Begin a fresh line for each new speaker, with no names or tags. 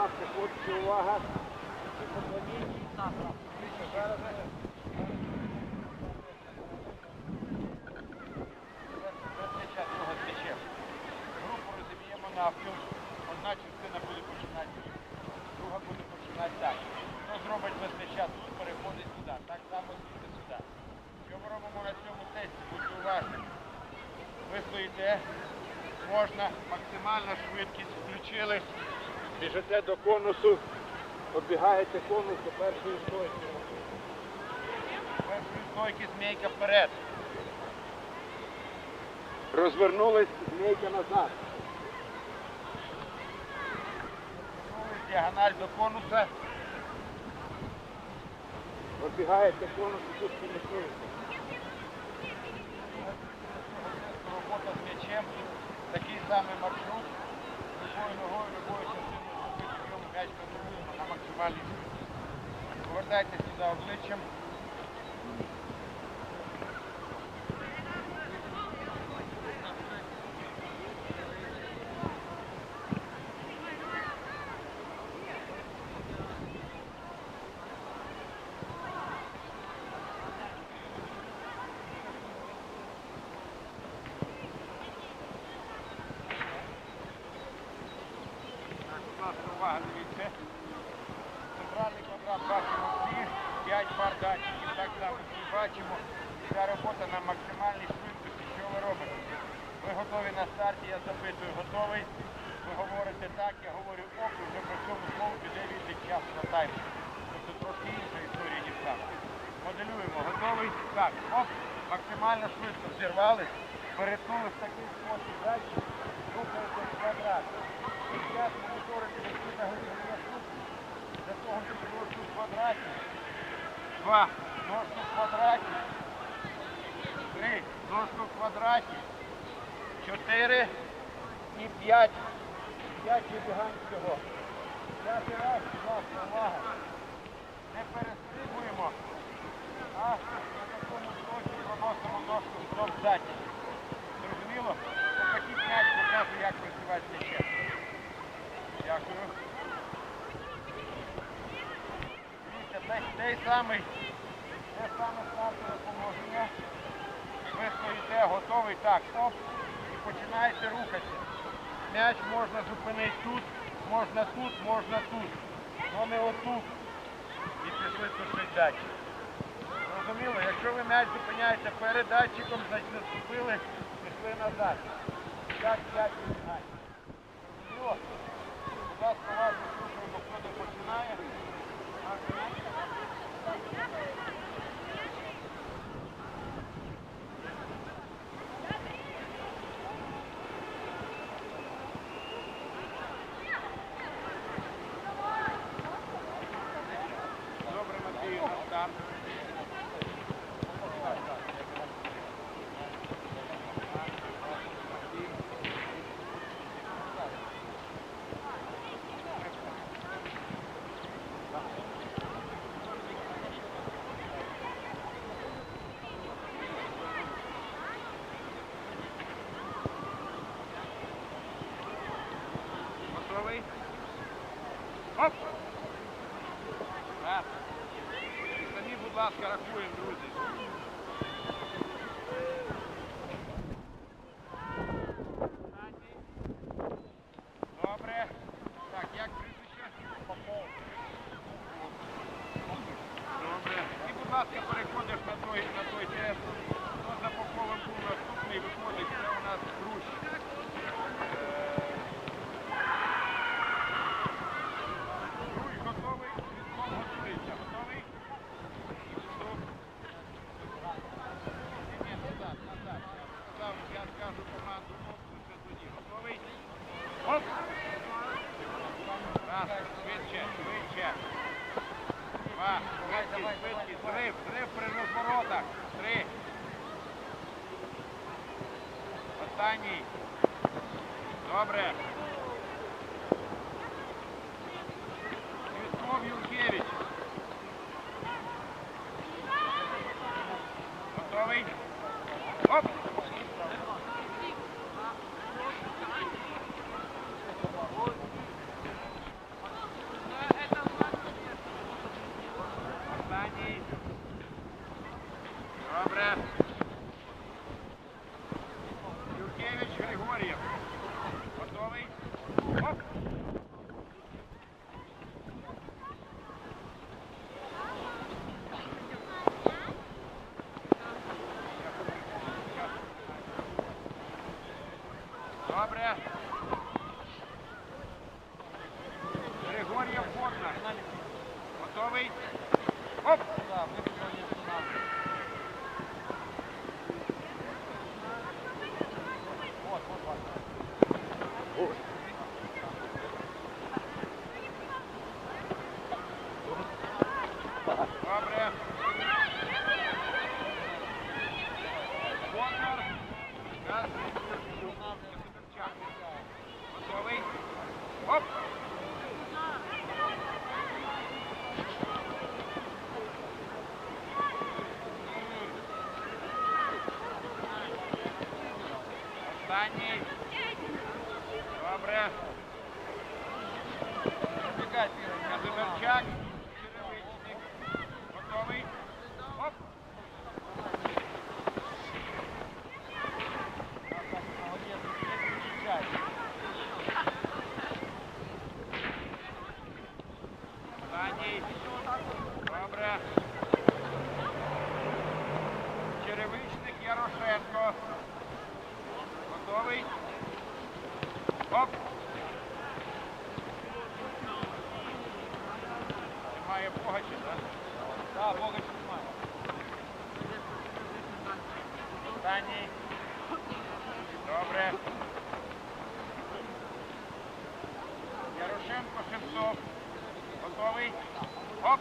ласка, хлопці, увага. Групу розіб'ємо навпіл. Одна частина буде починати, друга буде починати так. Хто зробить визнача тут, переходить сюди. Так само звідти сюди. Що ми робимо на цьому тесті? Будьте уважні. Ви стоїте, можна, максимальна швидкість включили, біжите до конусу, оббігаєте конус до першої стойки. Першої стойки змійка вперед. Розвернулись, змійка назад. Розвернулись, діагональ до конуса. Оббігаєте конус і тут фінішуєте. Робота з м'ячем. Такий самий маршрут. Любою ногою, любою частиною м'яч контролюємо на максимальній швидкості. Повертайтесь сюди. Так, будь ласка, увага, дивіться. Центральний квадрат бачимо всі, 5 пар датчиків, так само всі бачимо. Ця робота на максимальній швидкості. Що ви робите? Ви готові на старті, я запитую, готовий? Ви говорите так, я говорю ок, вже по цьому слову піде відлік часу на тайм. Тобто трошки інша історія, ніж там. Моделюємо, готовий? Так, оп, максимально швидко зірвались, перетнули в такий спосіб далі, рухаєте в квадрат. І зараз моніторите, які загрузили для того, щоб ножку в квадраті. Два. Ножку в квадраті. Три. Ножку в квадраті. Чотири. І п'ять. П'ять вибігань всього. П'ятий раз, ласка, увага. Не перестрибуємо, а на такому стойці проносимо ножку в ззаді. Зрозуміло? Самий, те саме стартове положення. Ви стоїте, готовий, так, оп, і починаєте рухатися. М'яч можна зупинити тут, можна тут, можна тут. але не отут. І пішли тушить датчик. Зрозуміло, якщо ви м'яч зупиняєте перед датчиком, значить наступили, пішли назад. Так, п'ять вибігань. Зрозуміло? Будь ласка, уважно слухаємо, хто не починає. Добре, Матвію, на старт. Готовий? Оп! Раз. І самі, будь Оп! Раз, швидше, швидше. Два, швидкість, швидкість. Три, три при розворотах. Три. Останній. Добре. Квітков Юркевич. Дані. Добре. Забігай, Пірень. Казимирчак. Останній. Добре. Ярошенко Шевцов. Готовий. Оп!